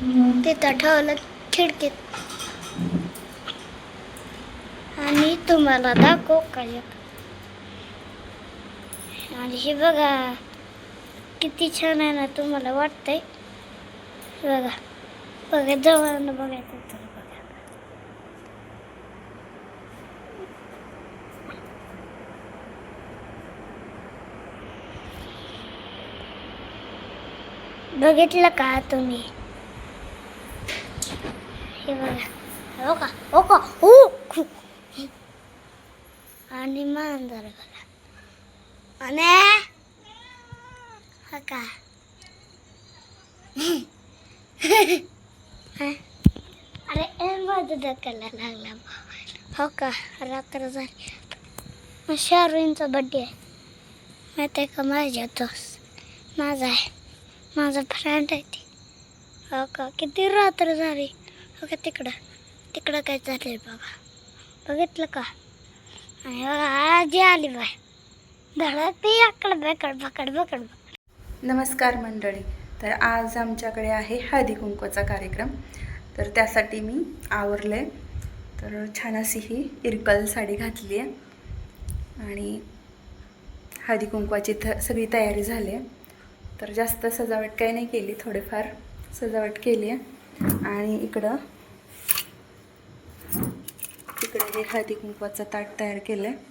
तिथं ठेवलं खिडकीत. आणि तुम्हाला दाखव काय एक. आणि हे बघा किती छान आहे ना तुम्हाला वाटतंय. बघा बघा जवळ बघायचं तर बघा. बघितलं का तुम्ही? हे बघा हो का हो का हो खू. आणि मांजर बघा आणि हा का हा? अरे ए माझं डोक्याला लागला हो का रात्र झाली मग शारुईंचा बड्डे आहे माहिती आहे का माझ्या दोस्त माझा आहे माझा फ्रेंड आहे ती हो का किती रात्र झाली बघा तिकडं. तिकडं काय चाललंय बघा. बघितलं का? आणि आजी आली बाय धडकते अकड बकड बकड बकड. नमस्कार मंडळी. तर आज आमच्याकडे आहे हळदी कुंकवाचा कार्यक्रम. तर त्यासाठी मी आवरले. तर छान अशी ही इरकल साडी घातली आहे. आणि हळदी कुंकवाची थ सगळी तयारी झाली आहे. तर जास्त सजावट काही नाही केली थोडेफार सजावट केली आहे. आणि इकडं इकडे हे हळदी कुंकवाचं ताट तयार केलं आहे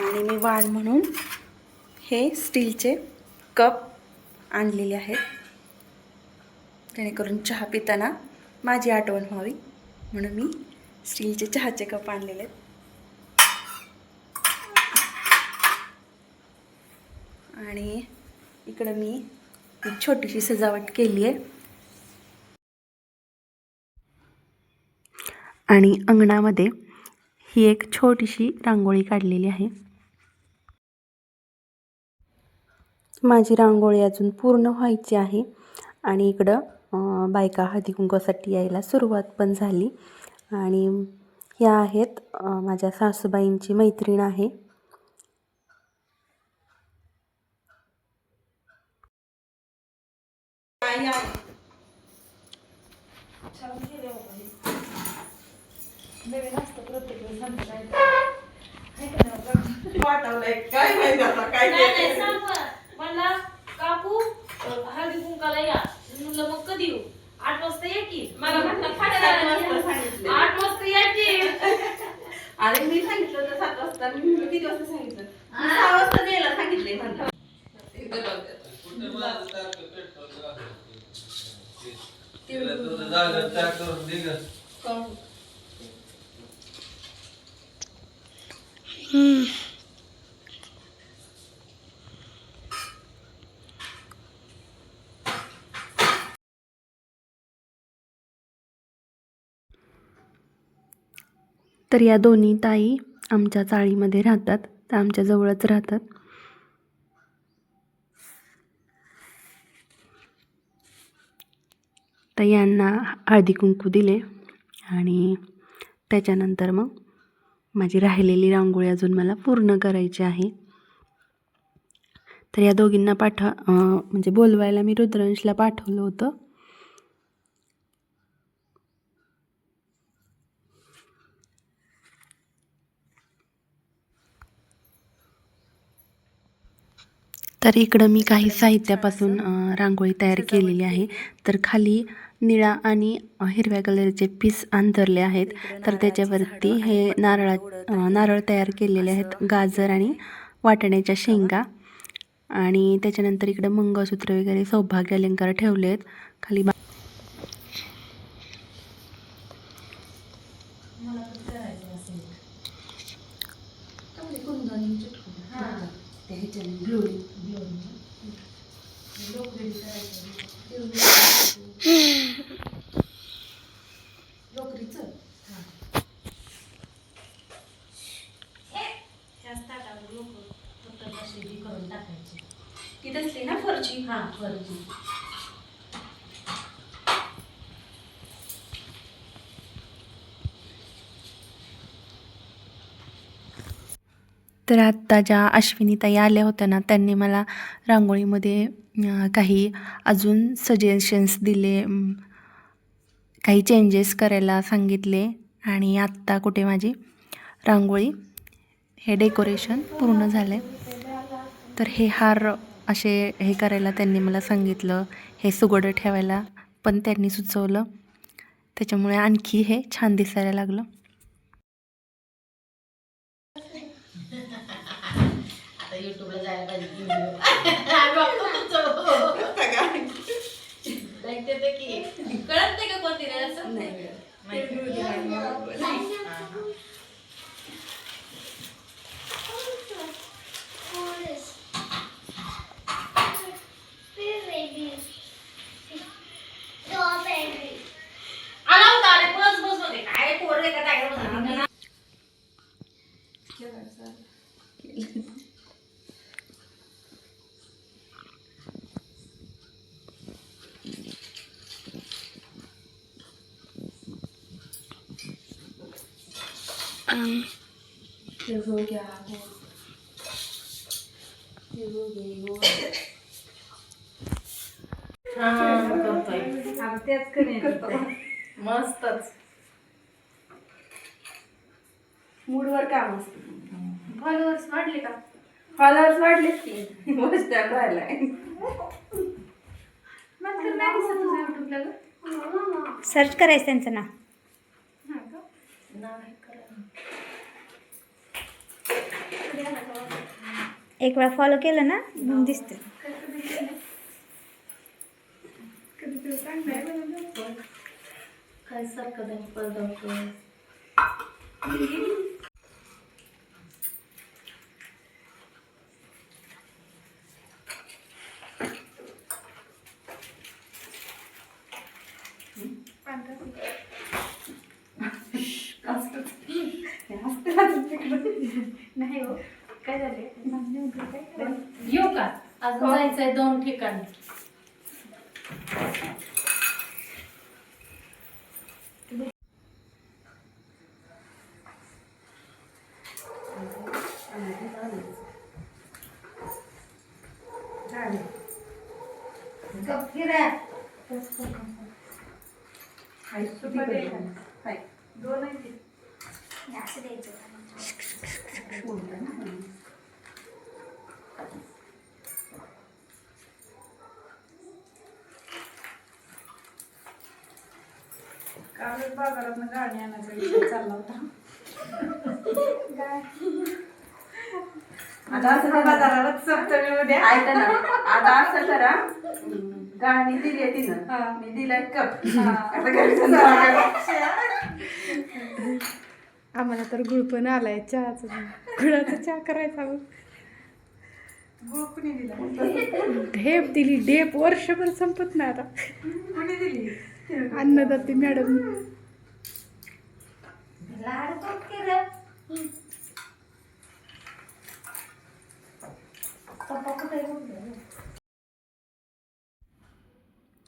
आणि मी वाण म्हणून हे स्टीलचे कप आणलेले आहेत. जेणेकरून चहा पिताना माझी आठवण व्हावी. म्हणून मी स्टीलचे चहाचे कप आणलेले आहेत. आणि इकडं मी एक छोटीशी सजावट केली आहे आणि अंगणामध्ये ही एक छोटीशी रांगोळी काढलेली आहे. माझी रांगोळी अजून पूर्ण व्हायची आहे आणि इकडं बायका हळदी कुंकवासाठी यायला सुरुवात पण झाली. आणि ह्या आहेत माझ्या सासूबाईंची मैत्रीण आहे. पाठवलंय काय माहिती आता काय नाही नाही केलंय. सांग बरं. म्हणला काकू हळदी कुंकाला या म्हणलं मग कधी येऊ आठ वाजता या की मला म्हटलं सात वाजता सांगितलं. आठ वाजता या की अरे मी सांगितलं होतं सात वाजता मी किती वाजता सांगितलं मी सहा वाजता यायला सांगितलंय म्हणलं तर या दोन्ही ताई आमच्या चाळीमध्ये राहतात त्या आमच्या जवळच राहतात. तर यांना हळदी कुंकू दिले आणि त्याच्यानंतर मग माझी राहिलेली रांगोळी अजून मला पूर्ण करायची आहे. तर या दोघींना पाठवा म्हणजे बोलवायला मी रुद्रांशला पाठवलं होतं. तर इकडं मी काही साहित्यापासून रांगोळी तयार केलेली आहे. तर खाली निळा आणि हिरव्या कलरचे पीस अंतरले आहेत. तर त्याच्यावरती हे नारळा नारळ तयार केलेले आहेत. गाजर आणि वाटण्याच्या शेंगा. आणि त्याच्यानंतर इकडं मंगळसूत्र वगैरे सौभाग्य अलंकार ठेवले आहेत. खाली बा ती असली ना वरती. तर आत्ता ज्या अश्विनीताई आल्या होत्या ना त्यांनी मला रांगोळीमध्ये काही अजून सजेशन्स दिले काही चेंजेस करायला सांगितले आणि आत्ता कुठे माझी रांगोळी हे डेकोरेशन पूर्ण झालं तर हे हार असे हे करायला त्यांनी मला सांगितलं हे सुगडं ठेवायला. पण त्यांनी सुचवलं. त्याच्यामुळे आणखी हे छान दिसायला लागलं. कळत नाही का कोणती रे असं आला होता अरे बस बसमध्ये काय पोरले का काय बस मस्तच मूडवर काम असतं फॉलोअर्स वाढले का फॉलोअर्स वाढलेत की मस्त. राहिलाय नंतर नाही दिसत तुझ्या युट्यूबला सर्च करायचं त्यांचं ना एक वेळा फॉलो केलं ना मग दिसतं काय सारखं त्यांनी पळदावतो नाही हो. काय झाले? येऊ का? अजून जायचंय दोन ठिकाणी. फिरा. कालच बाजारात गाडी आणायचा चालला होता. आता असं बाजारात सप्तमीमध्ये ऐका ना आता असं करा. गाणी दिली तिनं. मी दिलाय कप. आता घरी. आम्हाला तर गुळ पण आलाय चहाचा गुळाचा चहा करायचा मग. ढेप दिली ढेप वर्षभर संपत नाही आता. अन्नदाती मॅडम.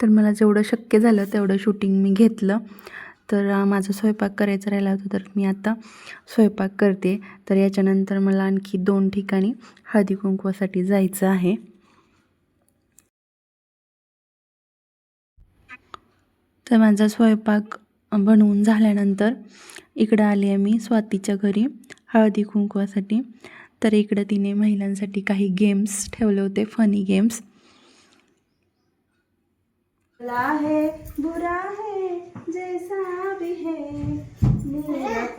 तर मला जेवढं शक्य झालं तेवढं शूटिंग मी घेतलं. तर माझा स्वयंपाक करायचा राहिला होता तर मी आता स्वयंपाक करते. तर याच्यानंतर मला आणखी दोन ठिकाणी हळदी कुंकवासाठी जायचं आहे. तर माझा स्वयंपाक बनवून झाल्यानंतर इकडं आली आहे मी स्वातीच्या घरी हळदी कुंकवासाठी. तर इकडं तिने महिलांसाठी काही गेम्स ठेवले होते फनी गेम्स आहे बुरा है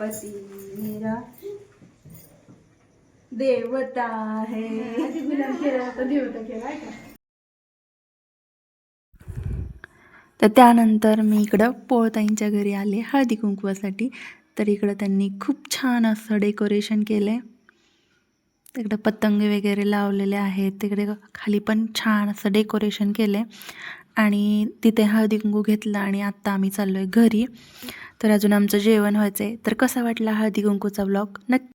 पति मेरा देवता है। तर त्यानंतर मी इकडं पोळताईंच्या घरी आले हळदी कुंकवासाठी तर इकडं त्यांनी खूप छान असं डेकोरेशन केलं आहे तिकडं पतंग वगैरे लावलेले आहेत. तिकडे खाली पण छान असं डेकोरेशन केलं आहे आणि तिथे हळदी कुंकू घेतलं आणि आत्ता आम्ही चाललो आहे घरी. तर अजून आमचं जेवण व्हायचं आहे तर कसा वाटला हळदी कुंकूचा ब्लॉग नक्की